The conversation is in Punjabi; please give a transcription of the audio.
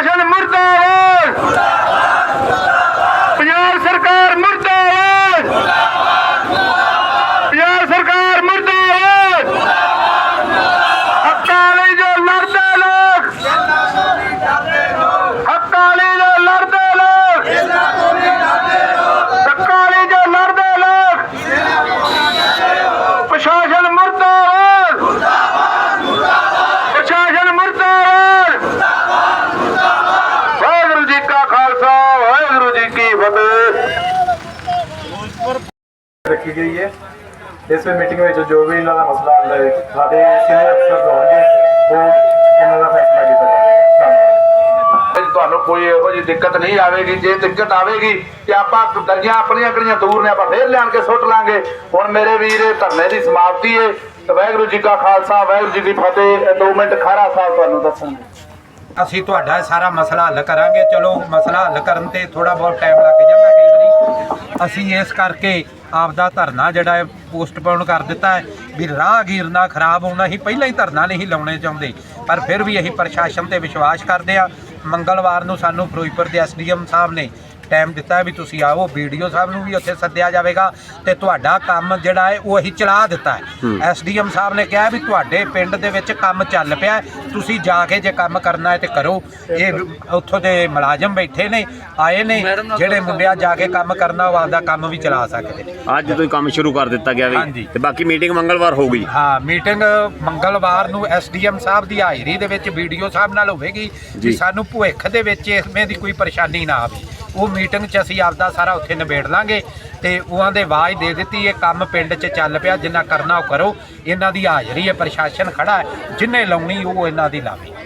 ਪ੍ਰਸ਼ਾਸਨ ਜੀ ਕੀ ਫਤਿਹ ਰੱਖੀ ਗਈ ਹੈ। ਇਸ ਮੀਟਿੰਗ ਵਿੱਚ ਜੋ ਵੀ ਇਹਨਾਂ ਦਾ ਮਸਲਾ ਹੈ ਸਾਡੇ ਸੀਨੀਅਰ ਅਫਸਰ ਹੋਣਗੇ ਉਹ ਇਹਨਾਂ ਦਾ ਫੈਸਲਾ ਕੀਤਾ ਜਾਵੇਗਾ। ਤੁਹਾਨੂੰ ਕੋਈ ਇਹੋ ਜਿਹੀ ਦਿੱਕਤ ਨਹੀਂ ਆਵੇਗੀ। ਜੇ ਦਿੱਕਤ ਆਵੇਗੀ ਤੇ ਆਪਾਂ ਦਰਜੀਆਂ ਆਪਣੀਆਂ ਕਿਹੜੀਆਂ ਦੂਰ ਨੇ ਆਪਾਂ ਫੇਰ ਲਿਆਣ ਕੇ ਸੁੱਟ ਲਾਂਗੇ। ਹੁਣ ਮੇਰੇ ਵੀਰ ਧਰਨੇ ਦੀ ਸਮਾਪਤੀ ਹੈ। ਵਾਹਿਗੁਰੂ ਜੀ ਕਾ ਖਾਲਸਾ ਵਾਹਿਗੁਰੂ ਜੀ ਕੀ ਫਤਿਹ। ਦੋ ਮਿੰਟ ਖਾਰਾ ਸਾਹਿਬ ਤੁਹਾਨੂੰ ਦੱਸਣਗੇ। ਅਸੀਂ ਤੁਹਾਡਾ ਇਹ ਸਾਰਾ ਮਸਲਾ ਹੱਲ ਕਰਾਂਗੇ। ਚਲੋ, ਮਸਲਾ ਹੱਲ ਕਰਨ ਤੇ ਥੋੜਾ ਬਹੁਤ ਟਾਈਮ ਲੱਗ ਜਾਂਦਾ ਕਈ ਵਾਰੀ। ਅਸੀਂ ਇਸ ਕਰਕੇ ਆਪ ਦਾ ਧਰਨਾ ਜਿਹੜਾ ਹੈ ਪੋਸਟਪੋਨ ਕਰ ਦਿੱਤਾ ਹੈ ਵੀ ਰਾਹਗੀਰ ਨਾ ਖਰਾਬ ਹੋਣਾ। ਹੀ ਪਹਿਲਾਂ ਹੀ ਧਰਨਾ ਨਹੀਂ ਲਾਉਣੇ ਚਾਹੁੰਦੇ, ਪਰ ਫਿਰ ਵੀ ਅਸੀਂ ਪ੍ਰਸ਼ਾਸਨ ਤੇ ਵਿਸ਼ਵਾਸ ਕਰਦੇ ਆ ਮੰਗਲਵਾਰ ਨੂੰ ਸਾਨੂੰ ਫਿਰੋਜ਼ਪੁਰ ਦੇ ਐਸਡੀਐਮ ਸਾਹਿਬ ਨੇ ਟਾਈਮ ਦਿੱਤਾ ਹੈ ਵੀ ਤੁਸੀਂ ਆਓ ਵੀਡੀਓ ਸਾਹਿਬ ਨੂੰ ਵੀ ਉੱਥੇ ਸੱਦਿਆ ਜਾਵੇਗਾ ਤੇ ਤੁਹਾਡਾ ਕੰਮ ਜਿਹੜਾ ਹੈ ਉਹ ਅਸੀਂ ਚਲਾ ਦਿੱਤਾ ਹੈ। ਐਸਡੀਐਮ ਸਾਹਿਬ ਨੇ ਕਿਹਾ ਵੀ ਤੁਹਾਡੇ ਪਿੰਡ ਦੇ ਵਿੱਚ ਕੰਮ ਚੱਲ ਪਿਆ ਹੈ, ਤੁਸੀਂ ਜਾ ਕੇ ਜੇ ਕੰਮ ਕਰਨਾ ਹੈ ਤੇ ਕਰੋ। ਇਹ ਉੱਥੋਂ ਦੇ ਮੁਲਾਜ਼ਮ ਬੈਠੇ ਨੇ ਆਏ ਨੇ ਜਿਹੜੇ ਮੁੰਡਿਆਂ ਜਾ ਕੇ ਕੰਮ ਕਰਨਾ ਉਹ ਆਪਦਾ ਕੰਮ ਵੀ ਚਲਾ ਸਕਦੇ ਨੇ। ਅੱਜ ਤੋਂ ਹੀ ਕੰਮ ਸ਼ੁਰੂ ਕਰ ਦਿੱਤਾ ਗਿਆ ਹਾਂਜੀ। ਵੀ ਤੇ ਬਾਕੀ ਮੀਟਿੰਗ ਮੰਗਲਵਾਰ ਹੋਊਗੀ ਹਾਂ ਮੀਟਿੰਗ ਮੰਗਲਵਾਰ ਨੂੰ ਐਸਡੀਐਮ ਸਾਹਿਬ ਦੀ ਹਾਜ਼ਰੀ ਦੇ ਵਿੱਚ ਵੀਡੀਓ ਸਾਹਿਬ ਨਾਲ ਹੋਵੇਗੀ ਜੀ। ਵੀ ਸਾਨੂੰ ਭੁੱਖ ਦੇ ਵਿੱਚ ਇਸਵੇਂ ਦੀ ਕੋਈ ਪਰੇਸ਼ਾਨੀ ਨਾ ਆਵੇ। ਉਹ ਮੀਟਿੰਗ 'ਚ ਅਸੀਂ ਆਪਦਾ ਸਾਰਾ ਉੱਥੇ ਨਿਬੇੜ ਲਾਂਗੇ ਤੇ ਉਹਾਂ ਦੇ ਆਵਾਜ਼ ਦੇ ਦਿੱਤੀ, ਇਹ ਕੰਮ ਪਿੰਡ 'ਚ ਚੱਲ ਪਿਆ, ਜਿੰਨਾ ਕਰਨਾ ਉਹ ਕਰੋ। ਇਹਨਾਂ ਦੀ ਹਾਜ਼ਰੀ ਹੈ ਪ੍ਰਸ਼ਾਸਨ ਖੜਾ ਹੈ, ਜਿੰਨੇ ਲਾਉਣੀ ਉਹ ਇਹਨਾਂ ਦੀ ਲਾਵੇ।